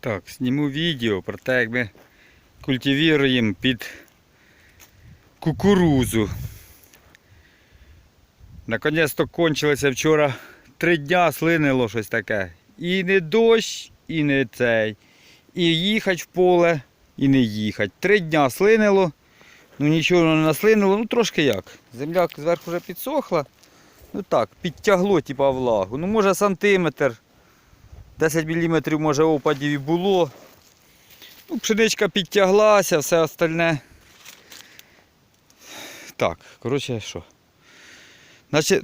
Так, зніму відео про те, як ми культивуємо під кукурузу. Наконець-то кончилося вчора три дня слинило щось таке. І не дощ, і не цей. І їхати в поле, і не їхати. Три дня слинило, ну нічого не наслинило, ну трошки як. Земля зверху вже підсохла. Ну так, підтягло типа влагу. Ну може сантиметр. 10 мм може опадів і було. Ну, пшеничка підтяглася, все остальне. Так, коротше, що?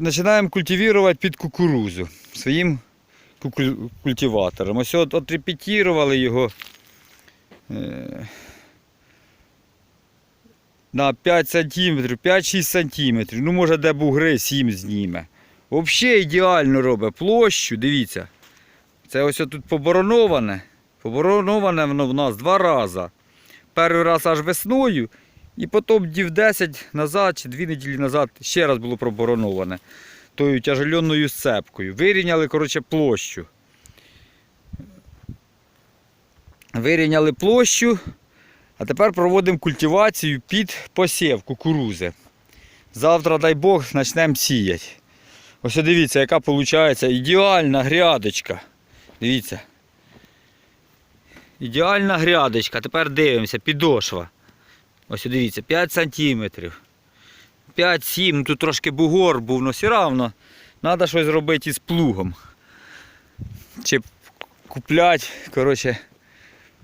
Починаємо культивувати під кукурузу своїм культиватором. Ось от отрепетірували його е, на 5 см, 5-6 см. Ну, може, де бугри 7 зніме. Взагалі ідеально робить площу, дивіться. Це ось тут побороноване. Побороноване воно в нас два рази. Перший раз аж весною, і потім дів 10 назад чи 2 неділі назад ще раз було пробороноване тою тяжеленною сцепкою. Вирівняли, коротше, площу. Вирівняли площу, а тепер проводимо культивацію під посів кукурузи. Завтра, дай Бог, почнемо сіяти. Ось дивіться, яка виходить ідеальна грядочка. Дивіться. Ідеальна грядочка. Тепер дивимося, підошва. Ось дивіться, 5 сантиметрів. 5-7, ну тут трошки бугор був, але все одно треба щось зробити із плугом. Чи купляти, коротше,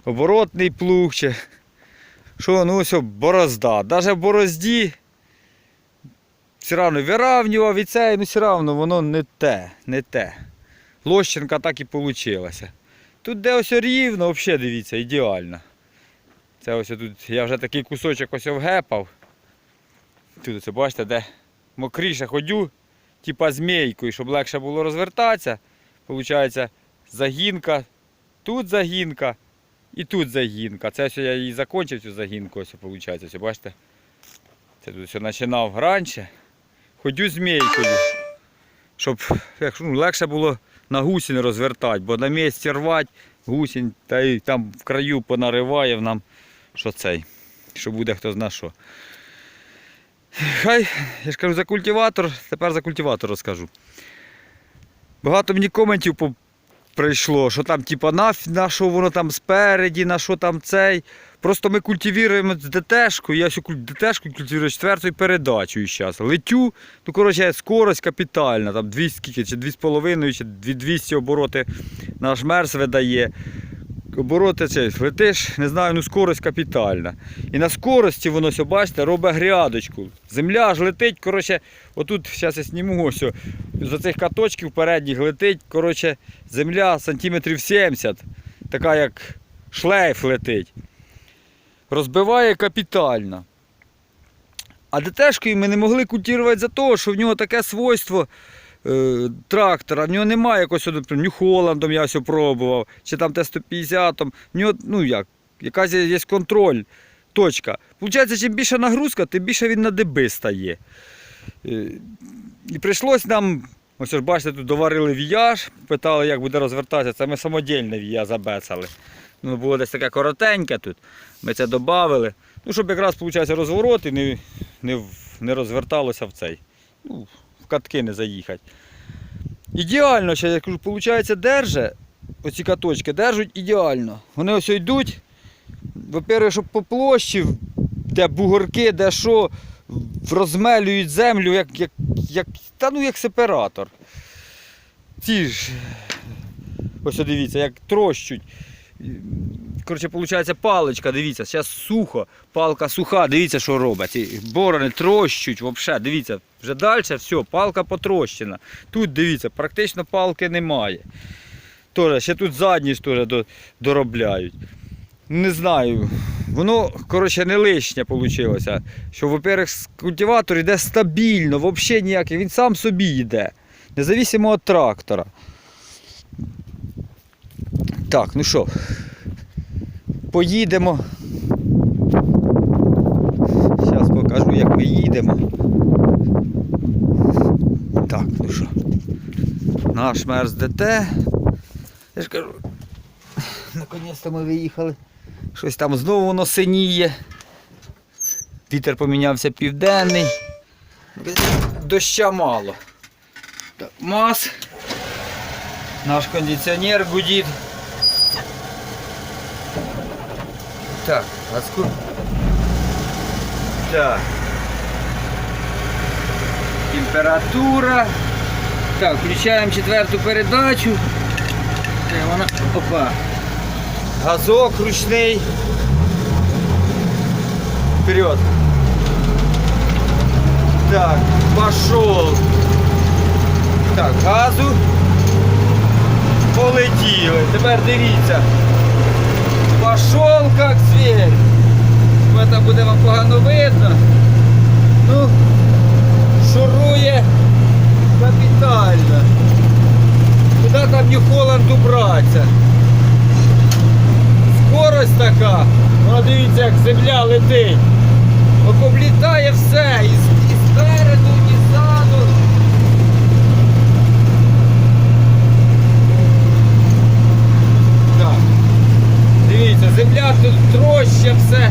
оборотний плуг, чи що, ну ось борозда. Навіть в борозді все одно виравнював і це, ну все одно воно не те, не те. Лощенка так і вийшла. Тут де ось рівно, взагалі дивіться, ідеально. Це ось тут я вже такий кусочок ось вгепав. Тут ось бачите, де мокріше ходю, типа змійкою, щоб легше було розвертатися. Получається загінка, тут загінка і тут загінка. Це ось я її закінчив цю загінку, ось виходить, ось бачите. Це тут все починав раніше. Ходю змійкою, щоб ну, легше було на гусінь розвертати, бо на місці рвати гусінь та й там в краю понариває нам, що цей, що буде хто зна що. Хай, я ж кажу, за культиватор, тепер за культиватор розкажу. Багато мені коментів по- прийшло, що там, типу, на, на що воно там спереді, на що там цей. Просто ми культивуємо з ДТшкою, я всю ДТшку культивую четвертою передачею зараз. Летю, ну коротше, скорость капітальна, там 200, скільки, чи 2,5, чи 200 обороти наш мерз видає. Обороти це летиш, не знаю, ну скорость капітальна. І на скорості воно, все, бачите, робить грядочку. Земля ж летить, коротше, отут зараз я зніму ось, о, з оцих каточків передніх летить, коротше, земля сантиметрів 70, така як шлейф летить. Розбиває капітально. А ДТшкою ми не могли культивувати за того, що в нього таке свойство трактора, в нього немає наприклад, Нью-Холландом я все пробував, чи там Т-150, в нього, ну як, якась є, контроль, точка. Получається, чим більша нагрузка, тим більше він на деби стає. Е, і прийшлось нам, ось ж бачите, тут доварили віяж, питали, як буде розвертатися, це ми самодільне вія забецали. Ну, було десь таке коротеньке тут, ми це додали. Ну, щоб якраз, виходить, розворот і не, не, не розверталося в цей. Ну, катки не заїхати. Ідеально, ще, я кажу, виходить, держать, оці каточки держать ідеально. Вони ось йдуть. Во-первых, щоб по площі, де бугорки, де що, розмелюють землю, як, як, як, та ну, як сепаратор. Ці ж, ось дивіться, як трощуть. Коротше, виходить, паличка, дивіться, зараз сухо, палка суха, дивіться, що робить. Борони трощуть, взагалі, дивіться, вже далі все, палка потрощена. Тут дивіться, практично палки немає. Тоже, ще тут задні ж теж доробляють. Не знаю. Воно, коротше, не лишнє вийшло. Що, во-первых, культиватор йде стабільно, взагалі ніякий, він сам собі йде. Независимо від трактора. Так, ну що, поїдемо. Зараз покажу, як ми їдемо. Так, ну що. Наш мерз ДТ. Я ж кажу, наконець-то ми виїхали. Щось там знову воно синіє. Вітер помінявся південний. Доща мало. Так, МАЗ. Наш кондиціонер гудить. Так, газку. Так. Температура. Так, включаємо четверту передачу. Де вона? Опа. Газок ручний. Вперед. Так, пошел. Так, газу. Полетіли. Тепер дивіться. Пошел как зверь. Це буде вам погано видно. Ну, шурує капітально. Куди там Нью-Холланд убратися? Скорость така. Вона дивіться, як земля летить. Облітає все. І спереду, і ззаду. Так. Дивіться, земля тут троща все.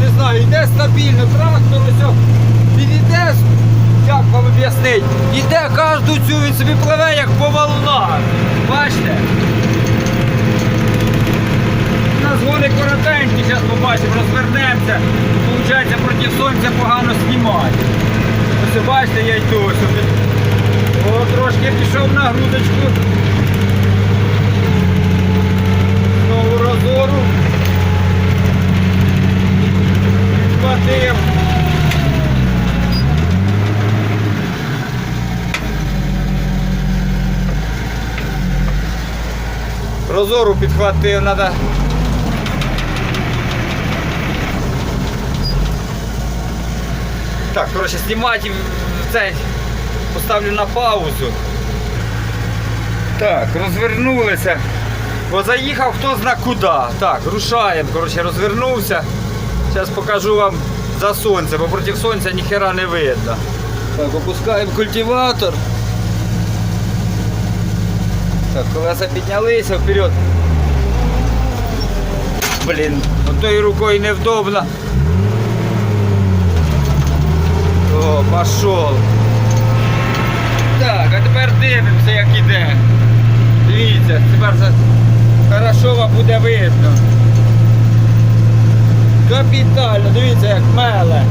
Не знаю, йде стабільно, трактор ось о, він іде, як вам об'яснити, іде кожну цю, він як по волнах. Бачите? У нас гони коротенькі, зараз побачимо, розвернемося. Получається проти сонця погано знімати. Ось бачите, я. О, трошки пішов на грудочку. Знову розору. Хватив. Розору підхватив, треба. Так, коротше, знімати цей поставлю на паузу. Так, розвернулися. Бо заїхав хто зна куди. Так, рушаємо, коротше, розвернувся. Зараз покажу вам за сонце, бо проти сонця ніхера не видно. Так, опускаємо культиватор. Так, колеса піднялися вперед. Блін, отою рукою невдобно. О, пошел. Так, а тепер дивимося, як іде. Дивіться, тепер хорошо вам буде видно. Капітально, дивіться, як. Меле.